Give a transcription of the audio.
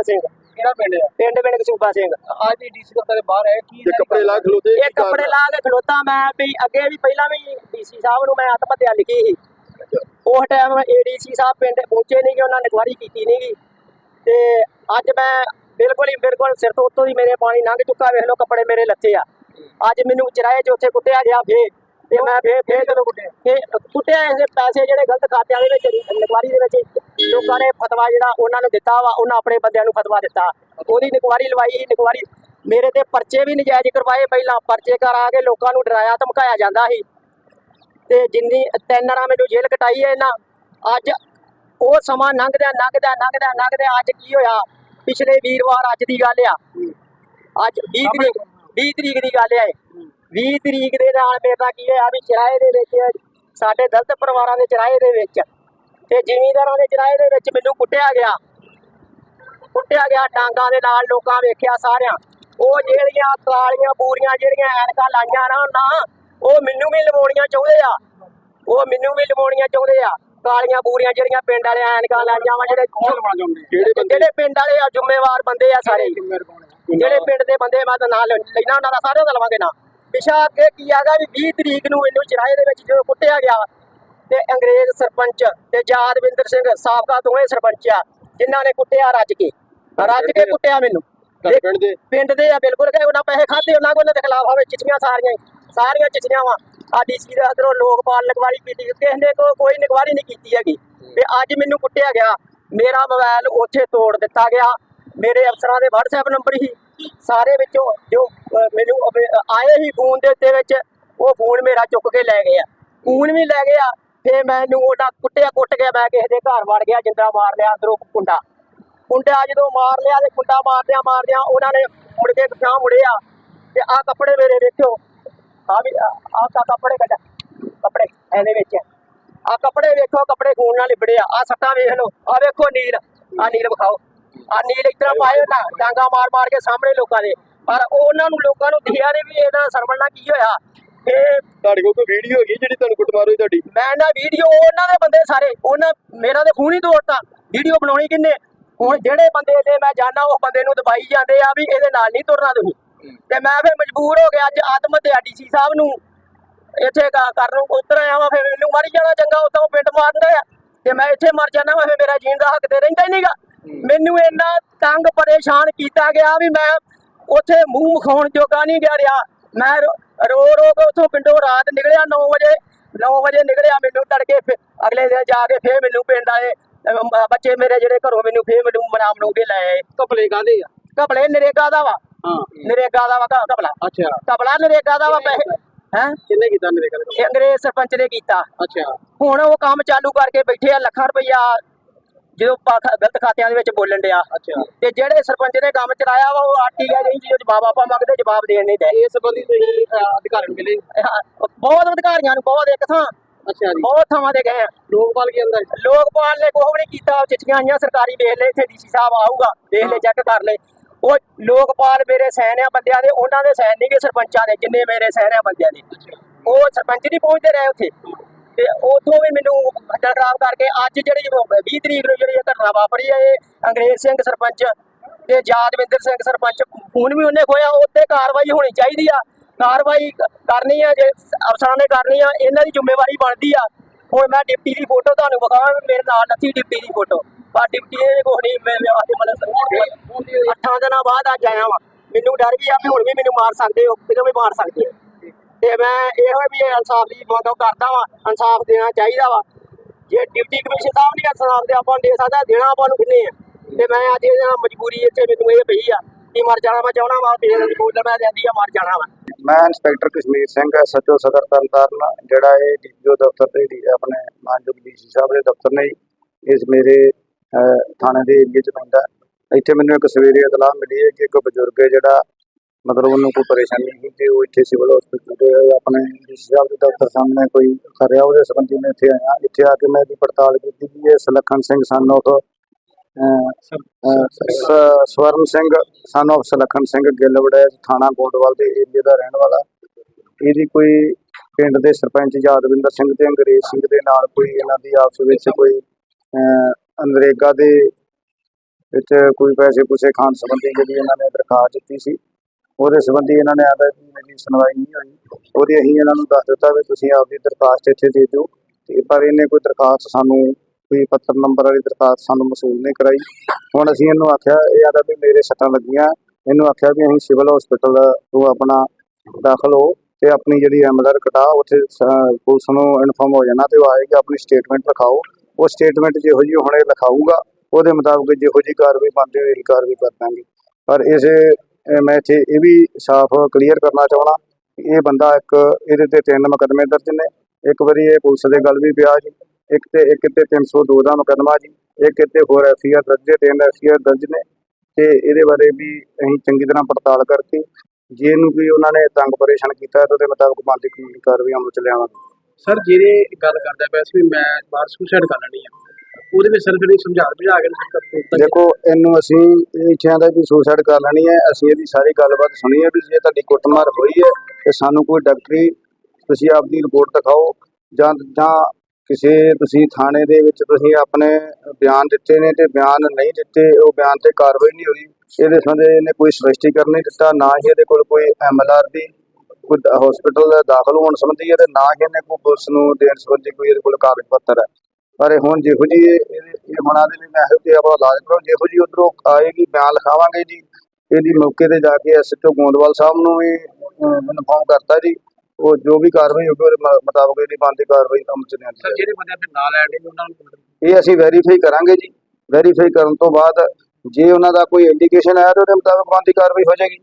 ਹਰਮਨ ਸਿੰਘ। ਕਿਹੜਾ ਪਿੰਡ ਹੈ? ਪਿੰਡ ਪਿੰਡ ਕਸੂਬਾ ਸਿੰਘ। ਅੱਜ ਦੀ ਡੀਸੀ ਦਫ਼ਤਰ ਦੇ ਬਾਹਰ ਹੈ ਕੀ ਤੇ ਕੱਪੜੇ ਲਾ ਖਲੋਤੇ ਇਹ ਕੱਪੜੇ ਲਾ ਕੇ ਖਲੋਤਾ ਮੈਂ ਵੀ ਅੱਗੇ ਵੀ ਪਹਿਲਾਂ ਵੀ ਡੀਸੀ ਸਾਹਿਬ ਨੂੰ ਮੈਂ ਆਤਮ ਹੱਤਿਆ ਲਿਖੀ ਸੀ। ਉਸ ਟਾਈਮ ਏਡੀਸੀ ਸਾਹਿਬ ਪਿੰਡ ਪਹੁੰਚੇ ਨਹੀਂ ਕਿ ਉਹਨਾਂ ਨੇ ਇਨਕੁਆਰੀ ਕੀਤੀ ਨਹੀਂ ਗੀ। ਤੇ ਅੱਜ ਮੈਂ ਬਿਲਕੁਲ ਹੀ ਬਿਲਕੁਲ ਸਿਰ ਤੋਂ ਉੱਤੋਂ ਹੀ ਮੇਰੇ ਪਾਣੀ ਲੰਘ ਚੁੱਕਾ ਵੇਖ ਲਓ ਕੱਪੜੇ ਮੇਰੇ ਲੱਥੇ ਆ। ਅੱਜ ਮੈਨੂੰ ਚਰਾਏ 'ਚ ਉੱਥੇ ਕੁੱਟਿਆ ਗਿਆ ਫੇ ਤੇ ਮੈਂ ਫੇ ਫੇ ਚਲੋ ਕੁੱਟਿਆ। ਫੇ ਕੁੱਟਿਆ ਐਸੇ ਪੈਸੇ ਜਿਹੜੇ ਗਲਤ ਖਾਤਿਆਂ ਦੇ ਵਿੱਚ ਇਨਕੁਆਰੀ ਦੇ ਵਿੱਚ ਲੋਕਾਂ ਨੇ ਫਤਵਾ ਜਿਹੜਾ ਉਹਨਾਂ ਨੂੰ ਦਿੱਤਾ ਵਾ, ਉਹਨਾਂ ਆਪਣੇ ਬੰਦਿਆਂ ਨੂੰ ਫਤਵਾ ਦਿੱਤਾ। ਉਹਦੀ ਇਨਕੁਆਰੀ ਲਵਾਈ ਸੀ ਮੇਰੇ ਤੇ ਪਰਚੇ ਵੀ ਨਜਾਇਜ਼ ਕਰਵਾਏ ਪਹਿਲਾਂ, ਪਰਚੇ ਕਰਾ ਕੇ ਲੋਕਾਂ ਨੂੰ ਡਰਾਇਆ, ਧਮਕਾਇਆ ਜਾਂਦਾ ਸੀ। ਤੇ ਜਿੰਨੀ ਤਿੰਨ ਰਾਂ ਮੈਨੂੰ ਜੇਲ੍ਹ ਕਟਾਈ ਹੈ ਇਹਨਾਂ, ਅੱਜ ਉਹ ਸਮਾਂ ਲੰਘਦਾ ਲੰਘਦਾ ਲੰਘਦਾ ਲੰਘਦਾ, ਅੱਜ ਕੀ ਹੋਇਆ? ਪਿਛਲੇ ਵੀਰਵਾਰ ਅੱਜ ਦੀ ਗੱਲ ਆ। ਅੱਜ 20 ਤਰੀਕ 20 ਤਰੀਕ ਦੀ ਗੱਲ ਆ 20 ਤਰੀਕ ਦੇ ਨਾਲ ਮੇਰੇ ਕੀ ਹੋਇਆ ਵੀ ਚਰਾਏ ਦੇ ਵਿੱਚ ਸਾਡੇ ਦਲਿਤ ਪਰਿਵਾਰਾਂ ਦੇ ਚਰਾਏ ਦੇ ਵਿੱਚ ਤੇ ਜ਼ਿਮੀਂਦਾਰਾਂ ਦੇ ਚਰਾਏ ਦੇ ਵਿੱਚ ਮੈਨੂੰ ਕੁੱਟਿਆ ਗਿਆ। ਕੁੱਟਿਆ ਗਿਆ ਡਾਂਗਾਂ ਦੇ ਨਾਲ ਲੋਕਾਂ ਵੇਖਿਆ ਸਾਰਿਆਂ। ਉਹ ਜਿਹੜੀਆਂ ਕਾਲੀਆਂ ਬੂਰੀਆਂ ਜਿਹੜੀਆਂ ਐਨਕਾਂ ਲਾਈਆਂ ਨਾ ਨਾ ਉਹ ਮੈਨੂੰ ਵੀ ਲਵਾਉਣੀਆਂ ਚਾਹੁੰਦੇ ਆ। ਉਹ ਮੈਨੂੰ ਵੀ ਲਵਾਉਣੀਆਂ ਚਾਹੁੰਦੇ ਆ। ਕਾਲੀਆਂ ਬੂਰੀਆਂ ਜਿਹੜੀਆਂ ਪਿੰਡ ਵਾਲੇ ਐਨਕਾਂ ਲਾਈਆਂ ਵਾ ਜਿਹੜੇ ਜਿਹੜੇ ਪਿੰਡ ਵਾਲੇ ਆ ਜ਼ਿੰਮੇਵਾਰ ਬੰਦੇ ਆ ਸਾਰੇ। ਜਿਹੜੇ ਪਿੰਡ ਦੇ ਬੰਦੇ ਮੈਂ ਤਾਂ ਨਾਂ ਲੈਣਾ ਉਹਨਾਂ ਦਾ ਸਾਰਿਆਂ ਦਾ ਲਵਾਂਗੇ ਨਾ। ਪਿਛਾ ਅੱਗੇ ਕੀ ਆਗਾ ਵੀ 20 ਤਰੀਕ ਨੂੰ ਮੈਨੂੰ ਚਰਾਏ ਦੇ ਵਿੱਚ ਜਦੋਂ ਕੁੱਟਿਆ ਗਿਆ ਤੇ ਅੰਗਰੇਜ਼ ਸਰਪੰਚ ਤੇ ਯਾਦਵਿੰਦਰ ਸਿੰਘ ਸਾਬਕਾ ਦੋਵੇਂ ਸਰਪੰਚ ਆ ਜਿਨ੍ਹਾਂ ਨੇ ਕੁੱਟਿਆ ਰੱਜ ਕੇ। ਰੱਜ ਕੇ ਕੁੱਟਿਆ ਮੈਨੂੰ। ਪਿੰਡ ਦੇ ਪਿੰਡ ਦੇ ਆ ਬਿਲਕੁਲ ਕਿ ਉਹਨਾਂ ਪੈਸੇ ਖਾਦੇ ਉਹਨਾਂ ਕੋਲ ਦੇ ਖਿਲਾਫ ਹੋਵੇ ਚਿੱਠੀਆਂ ਸਾਰੀਆਂ ਸਾਰੀਆਂ ਚਿੱਠੀਆਂ ਵਾ। ਆ ਡੀਸੀ ਦਾ ਅੰਦਰੋਂ ਲੋਕਪਾਲ ਨਿਗਵਾਰੀ ਕੀਤੀ ਕਿਸੇ ਨੇ ਕੋ- ਕੋਈ ਨਿਗਵਾਰੀ ਨਹੀਂ ਕੀਤੀ ਹੈਗੀ। ਤੇ ਅੱਜ ਮੈਨੂੰ ਕੁੱਟਿਆ ਗਿਆ। ਮੇਰਾ ਮੋਬਾਈਲ ਉੱਥੇ ਤੋੜ ਦਿੱਤਾ ਗਿਆ। ਮੇਰੇ ਅਫਸਰਾਂ ਦੇ WhatsApp ਨੰਬਰ ਹੀ। ਸਾਰੇ ਵਿੱਚੋਂ ਜੋ ਮੈਨੂੰ ਆਏ ਹੀ ਫੋਨ ਦੇ ਉੱਤੇ ਵਿੱਚ, ਉਹ ਫੋਨ ਮੇਰਾ ਚੁੱਕ ਕੇ ਲੈ ਗਿਆ। ਆ ਫੋਨ ਵੀ ਲੈ ਗਿਆ ਤੇ ਮੈਨੂੰ ਉਹਦਾ ਕੁੱਟਿਆ, ਕੁੱਟ ਕੇ ਮੈਂ ਕਿਸੇ ਦੇ ਘਰ ਵੜ ਗਿਆ, ਜਿੰਦਾ ਮਾਰ ਲਿਆ ਅੰਦਰੋਂ ਕੁੰਡਾ। ਕੁੰਡਾ ਜਦੋਂ ਮਾਰ ਲਿਆ ਤੇ ਕੁੰਡਾ ਮਾਰਦਿਆਂ ਮਾਰਦਿਆਂ ਉਹਨਾਂ ਨੇ ਮੁੜ ਕੇ ਪਿਛਾਂ ਮੁੜਿਆ ਤੇ ਆਹ ਕੱਪੜੇ ਮੇਰੇ ਵੇਖਿਓ। ਆ ਵੀ, ਆਹ ਕਾ ਕੱਪੜੇ ਕੱਢ, ਕੱਪੜੇ ਇਹਦੇ ਵਿੱਚ। ਆਹ ਕੱਪੜੇ ਵੇਖੋ, ਕੱਪੜੇ ਖੂਨ ਨਾਲ ਲਿਬੜੇ ਆ ਆ ਸੱਟਾਂ ਵੇਖ ਲਓ ਆ ਵੇਖੋ ਨੀਲ ਆ ਨੀਲ ਵਿਖਾਓ। ਆ ਨੀਲ ਇਤਰਾ ਪਾਏ ਨਾ ਡਾਂਗਾ ਮਾਰ ਮਾਰ ਕੇ ਸਾਹਮਣੇ ਲੋਕਾਂ ਦੇ। ਪਰ ਉਹਨਾਂ ਨੂੰ ਲੋਕਾਂ ਨੂੰ ਦਿਖਿਆ ਨਹੀਂ ਵੀ ਇਹਦਾ ਸਰਵਣ ਨਾਲ ਕੀ ਹੋਇਆ। ਇਹ ਤੁਹਾਡੇ ਕੋਲ ਕੋਈ ਵੀਡੀਓ ਹੈਗੀ ਜਿਹੜੀ ਤੁਹਾਨੂੰ ਕੁੱਟਮਾਰ ਹੋਈ ਤੁਹਾਡੀ? ਮੈਂ ਨਾ ਵੀਡੀਓ ਉਹਨਾਂ ਦੇ ਬੰਦੇ ਸਾਰੇ ਉਹਨਾਂ ਮੇਰਾ ਤੇ ਖੂਨ ਹੀ ਤੋੜਤਾ। ਵੀਡੀਓ ਬਣਾਉਣੀ ਕਿੰਨੇ? ਹੁਣ ਜਿਹੜੇ ਬੰਦੇ ਤੇ ਮੈਂ ਜਾਣਾ ਉਹ ਬੰਦੇ ਨੂੰ ਦਬਾਈ ਜਾਂਦੇ ਆ ਵੀ ਇਹਦੇ ਨਾਲ ਨਹੀਂ ਤੁਰਨਾ ਤੁਸੀਂ। ਤੇ ਮੈਂ ਫਿਰ ਮਜਬੂਰ ਹੋ ਗਿਆ ਅੱਜ ਆਤਮ ਹੱਤਿਆ ਡੀਸੀ ਸਾਹਿਬ ਨੂੰ। ਇੱਥੇ ਕਰਨ ਨੂੰ ਉਤਰ ਆਇਆ ਵਾ ਫਿਰ ਮੈਨੂੰ ਮਰ ਜਾਣਾ ਚੰਗਾ ਉਤੋਂ ਪਿੰਡ ਮਾਰਦੇ ਆ। ਤੇ ਮੈਂ ਇੱਥੇ ਮਰ ਜਾਣਾ ਵਾ ਫਿਰ ਮੇਰਾ ਜੀਣ ਦਾ ਹੱਕ ਤੇ ਰਹਿੰਦਾ ਹੀ ਨਹੀਂਗਾ ਮੈਨੂੰ ਇੰਨਾ ਤੰਗ ਪਰੇਸ਼ਾਨ ਕੀਤਾ ਗਿਆ ਵੀ ਮੈਂ ਉੱਥੇ ਮੂੰਹ ਵਿਖਾਉਣ ਜੋਗਾ ਨਹੀਂ ਗਿਆ ਰਿਹਾ। ਮੈਂ ਰੋ ਰੋ ਕੇ ਉੱਥੋਂ ਪਿੰਡੋਂ ਰਾਤ ਨਿਕਲਿਆ 9 ਵਜੇ 9 ਵਜੇ ਨਿਕਲਿਆ ਮੈਨੂੰ ਤੜਕੇ ਅਗਲੇ ਦਿਨ ਜਾ ਕੇ ਫੇਰ ਮੈਨੂੰ ਪਿੰਡ ਆਏ। ਬੱਚੇ ਮੇਰੇ ਜਿਹੜੇ ਘਰੋਂ ਮੈਨੂੰ ਫੇਰ ਮੈਨੂੰ ਮਨਾਮ ਨੂੰ ਕੇ ਲੈ ਆਏ। ਕਪਲੇ ਕਾਦੇ ਆ? ਕਪੜੇ ਨਰੇਗਾ ਦਾ ਵਾ। ਹਾਂ। ਨਰੇਗਾ ਦਾ ਵਾ ਕ- ਕਪੜਾ ਅੱਛਾ। ਕਪੜਾ ਨਰੇਗਾ ਦਾ ਵਾ ਪੈਸੇ ਹੈ? ਕਿੰਨੇ ਕੀਤਾ ਮੇਰੇ ਕੋਲ ਇਹ ਅੰਗਰੇਜ਼ ਸਰਪੰਚ ਨੇ ਕੀਤਾ। ਅੱਛਾ। ਹੁਣ ਉਹ ਕੰਮ ਚਾਲੂ ਕਰਕੇ ਬੈਠੇ ਆ ਲੱਖਾਂ ਰੁਪਈਆ ਜਦੋਂ ਗਲਤ ਖਾਤਿਆਂ ਦੇ ਵਿੱਚ ਬੋਲਣ ਡਿਆ। ਅੱਛਾ। ਤੇ ਜਿਹੜੇ ਸਰਪੰਚ ਨੇ ਕੰਮ ਚਲਾਇਆ ਵਾ ਉਹ ਆਟੀ ਗਏ ਨਹੀਂ ਜੀ ਜਵਾਬ ਆਪਾਂ ਮੰਗਦੇ ਜਵਾਬ ਦੇਣ ਨਹੀਂ ਦੇ ਇਸ ਸੰਬੰਧੀ ਤੁਸੀਂ ਅਧਿਕਾਰੀ ਮਿਲੇ? ਬਹੁਤ ਅਧਿਕਾਰੀਆਂ ਨੂੰ ਬਹੁਤ ਇੱਕ ਥਾਂ। ਅੱਛਾ ਜੀ। ਬਹੁਤ ਥਾਵਾਂ ਤੇ ਗਏ ਆ। ਲੋਕਪਾਲ ਕੀ ਅੰਦਰ? ਲੋਕਪਾਲ ਨੇ ਕੁਛ ਵੀ ਨਹੀਂ ਕੀਤਾ ਚਿੱਠੀਆਂ ਆਈਆਂ ਸਰਕਾਰੀ ਵੇਖ ਲੈ ਇੱਥੇ ਡੀਸੀ ਸਾਹਿਬ ਆਊਗਾ ਵੇਖ ਲੈ ਚੈੱਕ ਕਰ ਲੈ। ਉਹ ਲੋਕਪਾਲ ਮੇਰੇ ਸੈਨ ਆ ਬੰਦਿਆਂ ਦੇ ਉਹਨਾਂ ਦੇ ਸੈਨ ਨਹੀਂ ਕਿ ਸਰਪੰਚਾਂ ਦੇ ਜਿੰਨੇ ਮੇਰੇ ਸੈਨ ਆ ਬੰਦਿਆਂ ਦੇ। ਉਹ ਸਰਪੰਚ ਨਹੀਂ ਪਹੁੰਚਦੇ ਰਹੇ ਉੱਥੇ। ਤੇ ਉਥੋਂ ਵੀ ਮੈਨੂੰ ਖਰਾਬ ਕਰਕੇ ਅੱਜ ਜਿਹੜੀ 20 ਤਰੀਕ ਨੂੰ ਜਿਹੜੀ ਇਹ ਘਟਨਾ ਵਾਪਰੀ ਹੈ ਇਹ ਅੰਗਰੇਜ਼ ਸਿੰਘ ਸਰਪੰਚ ਤੇ ਯਾਦਵਿੰਦਰ ਸਿੰਘ ਸਰਪੰਚ ਖੂਨ ਵੀ ਉਹਨੇ ਖੋਇਆ ਉੱਤੇ ਕਾਰਵਾਈ ਹੋਣੀ ਚਾਹੀਦੀ ਆ। ਕਾਰਵਾਈ ਕਰਨੀ ਆ ਜੇ ਅਫਸਰਾਂ ਨੇ ਕਰਨੀ ਆ ਇਹਨਾਂ ਦੀ ਜ਼ਿੰਮੇਵਾਰੀ ਬਣਦੀ ਆ। ਹੁਣ ਮੈਂ ਡਿਪਟੀ ਦੀ ਫੋਟੋ ਤੁਹਾਨੂੰ ਵਿਖਾਵਾਂ ਮੇਰੇ ਨਾਲ ਨੱਥੀ ਡਿਪਟੀ ਦੀ ਫੋਟੋ। ਪਰ ਡਿਪਟੀ ਨੇ ਕੁਛ ਨਹੀਂ ਮੇਰੇ ਵਾਸਤੇ ਮਤਲਬ ਅੱਠਾਂ ਦਿਨਾਂ ਬਾਅਦ ਅੱਜ ਆਇਆ ਵਾਂ। ਮੈਨੂੰ ਡਰ ਵੀ ਆ ਵੀ ਹੁਣ ਵੀ ਮੈਨੂੰ ਮਾਰ ਸਕਦੇ ਹੋ ਕਿਦੋਂ ਵੀ ਮਾਰ ਸਕਦੇ ਹੋ। ਤੇ ਮੈਂ ਇਹੋ ਵੀ ਇਨਸਾਫ ਦੀ ਮੰਗ ਕਰਦਾ ਵਾਂ, ਇਨਸਾਫ ਦੇਣਾ ਚਾਹੀਦਾ ਵਾ। ਜੇ ਡਿਪਟੀ ਕਮਿਸ਼ਨ ਸਾਹਿਬ ਨਹੀਂ ਇਨਸਾਫ ਦੇ ਆਪਾਂ ਦੇ ਸਕਦਾ, ਦੇਣਾ ਆਪਾਂ ਨੂੰ ਕਿੰਨੇ ਆ? ਤੇ ਮੈਂ ਅੱਜ ਇਹ ਮਜਬੂਰੀ ਇੱਥੇ ਮੈਨੂੰ ਇਹ ਪਈ ਆ ਕਿ ਮਰ ਜਾਣਾ ਮੈਂ ਚਾਹਣਾ ਵਾ ਤੇ ਬੋਲ ਮੈਂ ਜਾਂਦੀ ਆ, ਮਰ ਜਾਣਾ ਵਾ। ਮੈਂ ਇੰਸਪੈਕਟਰ ਕਸ਼ਮੀਰ ਸਿੰਘ ਸੱਚੋ ਸਦਰ ਤਰਨਤਾਰਨ, ਜਿਹੜਾ ਇਹ ਡੀਪੀਓ ਦਫ਼ਤਰ ਤੇ ਆਪਣੇ ਮਾਨਯੋਗ ਡੀਸੀ ਸਾਹਿਬ ਦੇ ਦਫ਼ਤਰ ਨੇ ਇਸ ਮੇਰੇ ਥਾਣੇ ਦੇ ਏਰੀਏ ਚ ਪੈਂਦਾ। ਇੱਥੇ ਮੈਨੂੰ ਇੱਕ ਸਵੇਰੇ ਇਤਲਾਹ ਮਿਲੀ ਹੈ ਕਿ ਇੱਕ ਬਜ਼ੁਰਗ ਜਿਹੜਾ ਮਤਲਬ ਉਹਨੂੰ ਕੋਈ ਪਰੇਸ਼ਾਨੀ ਸੀ ਤੇ ਉਹ ਇੱਥੇ ਸਿਵਲ ਹਸਪੀਟਲ ਦੇ ਆਪਣੇ ਡੀਸੀ ਸਾਹਿਬ ਦੇ ਦਫ਼ਤਰ ਸਾਹਮਣੇ ਕੋਈ ਕਰ ਰਿਹਾ ਉਹਦੇ ਸੰਬੰਧੀ ਮੈਂ ਇੱਥੇ ਆਇਆ ਇੱਥੇ ਆ ਕੇ ਮੈਂ ਇਹਦੀ ਪੜਤਾਲ ਕੀਤੀ ਕਿ ਇਹ ਸਲੱਖਣ ਸਿੰਘ ਸਨ of, Swaran Singh son of ਸਲੱਖਣ Singh Gill Waraich ਥਾਣਾ ਗੋਡਵਾਲ ਦੇ ਏਰੀਏ ਦਾ ਰਹਿਣ ਵਾਲਾ। ਇਹਦੀ ਕੋਈ ਪਿੰਡ ਦੇ ਸਰਪੰਚ ਯਾਦਵਿੰਦਰ ਸਿੰਘ ਤੇ ਅੰਗਰੇਜ਼ ਸਿੰਘ ਦੇ ਨਾਲ ਕੋਈ ਇਹਨਾਂ ਦੀ ਆਪਸ ਵਿੱਚ ਕੋਈ ਅਹ, ਦੇ ਵਿੱਚ ਕੋਈ ਪੈਸੇ ਪੂਸੇ ਖਾਣ ਸੰਬੰਧੀ ਜਿਹੜੀ ਇਹਨਾਂ ਨੇ ਦਰਖਾਸਤ ਦਿੱਤੀ ਸੀ। ਉਹਦੇ ਸੰਬੰਧੀ ਇਹਨਾਂ ਨੇ ਆਦਾ ਕਿ ਮੇਰੀ ਸੁਣਵਾਈ ਨਹੀਂ ਹੋਈ। ਉਹਦੇ ਅਸੀਂ ਇਹਨਾਂ ਨੂੰ ਦੱਸ ਦਿੱਤਾ ਵੀ ਤੁਸੀਂ ਆਪਦੀ ਦਰਖਾਸਤ ਇੱਥੇ ਦੇ ਦਿਓ। ਤੇ ਪਰ ਇਹਨੇ ਕੋਈ ਦਰਖਾਸਤ ਸਾਨੂੰ, ਕੋਈ ਪੱਤਰ ਨੰਬਰ ਵਾਲੀ ਦਰਖਾਸਤ ਸਾਨੂੰ ਮਸੂਲ ਨਹੀਂ ਕਰਾਈ। ਹੁਣ ਅਸੀਂ ਇਹਨੂੰ ਆਖਿਆ, ਇਹ ਆਦਾ ਵੀ ਮੇਰੇ ਸੱਟਾਂ ਲੱਗੀਆਂ। ਇਹਨੂੰ ਆਖਿਆ ਵੀ ਅਸੀਂ ਸਿਵਲ ਹਸਪੀਟਲ ਤੋਂ ਆਪਣਾ ਦਾਖਲ ਹੋ ਤੇ ਆਪਣੀ ਜਿਹੜੀ ਐਮਐਲਆਰ ਕਟਾ, ਉੱਥੇ ਪੁਲਿਸ ਨੂੰ ਇਨਫੋਰਮ ਹੋ ਜਾਣਾ ਤੇ ਉਹ ਆਏਗਾ, ਆਪਣੀ ਸਟੇਟਮੈਂਟ ਲਿਖਾਓ। ਉਹ ਸਟੇਟਮੈਂਟ ਜਿਹੋ ਜਿਹੀ ਹੁਣੇ ਲਿਖਾਊਗਾ, ਉਹਦੇ ਮੁਤਾਬਕ ਜਿਹੋ ਜਿਹੀ ਕਾਰਵਾਈ ਬਣਦੀ ਹੋਈ ਕਾਰਵਾਈ ਕਰ ਦਾਂਗੇ। ਪਰ ਇਸੇ ਮੈਂ ਇੱਥੇ ਇਹ ਵੀ ਸਾਫ਼ ਕਲੀਅਰ ਕਰਨਾ ਚਾਹਣਾ ਇਹ ਬੰਦਾ ਇੱਕ ਇਹਦੇ ਤੇ ਤਿੰਨ ਮੁਕੱਦਮੇ ਦਰਜ ਨੇ। ਇੱਕ ਵਾਰੀ ਇਹ ਪੁਲਿਸ ਦੇ ਗੱਲ ਵੀ ਪਿਆ ਜੀ। ਇੱਕ ਤੇ ਇੱਕ ਤੇ 302 ਦਾ ਮੁਕੱਦਮਾ ਜੀ। ਇੱਕ ਤੇ ਹੋਰ ਐਫਆਈਆਰ ਦਰਜ ਹੈ ਤਿੰਨ ਐਫਆਈਆਰ ਦਰਜ ਨੇ। ਤੇ ਇਹਦੇ ਬਾਰੇ ਵੀ ਅਸੀਂ ਚੰਗੀ ਤਰ੍ਹਾਂ ਪੜਤਾਲ ਕਰਕੇ, ਜੇ ਇਹਨੂੰ ਕੋਈ ਉਹਨਾਂ ਨੇ ਤੰਗ ਪਰੇਸ਼ਾਨ ਕੀਤਾ ਤਾਂ ਉਹਦੇ ਮੁਤਾਬਕ ਬੰਦੀ ਕਾਨੂੰਨੀ ਕਾਰਵਾਈ ਅਮਲ ਚ ਲਿਆਵਾਂਗੇ। ਸਰ, ਜਿਹੜੇ ਗੱਲ ਕਰਦਾ ਪਿਆ ਸੀ ਮੈਂ ਬਾਹਰ ਸੁਸਾਈਡ ਕਰ ਲੈਣੀ ਆ ਉਹਦੇ ਵਿੱਚ ਸਰ ਫਿਰ ਸਮਝਾ ਬੁਝਾ ਕੇ ਸਰ ਦੇਖੋ, ਇਹਨੂੰ ਅਸੀਂ ਇਹ ਇੱਛਾ ਵੀ ਸੁਸਾਈਡ ਕਰ ਲੈਣੀ ਹੈ। ਅਸੀਂ ਇਹਦੀ ਸਾਰੀ ਗੱਲਬਾਤ ਸੁਣੀ ਹੈ ਵੀ ਜੇ ਤੁਹਾਡੀ ਕੁੱਟਮਾਰ ਹੋਈ ਹੈ, ਤੇ ਸਾਨੂੰ ਕੋਈ ਡਾਕਟਰੀ ਤੁਸੀਂ ਆਪਦੀ ਰਿਪੋਰਟ ਦਿਖਾਓ, ਜਾਂ ਜਾਂ ਕਿਸੇ ਤੁਸੀਂ ਥਾਣੇ ਦੇ ਵਿੱਚ ਤੁਸੀਂ ਆਪਣੇ ਬਿਆਨ ਦਿੱਤੇ ਨੇ ਤੇ ਬਿਆਨ ਨਹੀਂ ਦਿੱਤੇ, ਉਹ ਬਿਆਨ ਤੇ ਕਾਰਵਾਈ ਨਹੀਂ ਹੋਈ। ਇਹਦੇ ਸੰਬੰਧੇ ਇਹਨੇ ਕੋਈ ਸਪਸ਼ਟੀਕਰਨ ਨਹੀਂ ਦਿੱਤਾ, ਨਾ ਹੀ ਇਹਦੇ ਕੋਲ ਕੋਈ ਐਮਐਲਆਰ ਦੀ, ਕੋਈ ਹਸਪੀਟਲ ਦਾਖਲ ਹੋਣ ਸੰਬੰਧੀ ਹੈ ਤੇ ਨਾ ਹੀ ਇਹਨੇ ਕੋਈ ਪੁਲਿਸ ਨੂੰ ਦੇਣ ਸੰਬੰਧੀ ਕੋਈ ਇਹਦੇ ਕੋਲ ਕਾਗਜ਼ ਪੱਤਰ ਹੈ। ਪਰ ਇਹ ਹੁਣ ਜਿਹੋ ਜੀ ਇਹ ਇਹ ਹੁਣਾਂ ਦੇ ਲਈ ਮੈਂ ਇਹੋ ਤੇ ਆਪਾਂ ਇਲਾਜ ਕਰੋ ਜਿਹੋ ਜੀ ਉਧਰੋਂ ਆਏਗੀ ਬਿਆਨ ਲਿਖਾਵਾਂਗੇ ਜੀ। ਇਹਦੀ ਮੌਕੇ ਤੇ ਜਾ ਕੇ ਐਸਐਚਓ ਗੋਂਦਵਾਲ ਸਾਹਿਬ ਨੂੰ ਵੀ ਇਨਫੋਰਮ ਕਰਤਾ ਜੀ। ਉਹ ਜੋ ਵੀ ਕਾਰਵਾਈ ਹੋਊਗੀ ਉਹਦੇ ਮੁਤਾਬਕ ਇਹਦੀ ਬਣਦੀ ਕਾਰਵਾਈ ਕੰਮ ਚ ਲਿਆਂਦੀ ਸਰ ਜਿਹੜੇ ਬੰਦੇ ਫਿਰ ਨਾਲ ਐਡ ਨੇ ਉਹਨਾਂ ਨੂੰ ਇਹ ਅਸੀਂ ਵੈਰੀਫਾਈ ਕਰਾਂਗੇ ਜੀ। ਵੈਰੀਫਾਈ ਕਰਨ ਤੋਂ ਬਾਅਦ ਜੇ ਉਹਨਾਂ ਦਾ ਕੋਈ ਇੰਡੀਕੇਸ਼ਨ ਆਇਆ ਤਾਂ ਉਹਦੇ ਮੁਤਾਬਕ ਬਣਦੀ ਕਾਰਵਾਈ ਹੋ ਜਾਏਗੀ।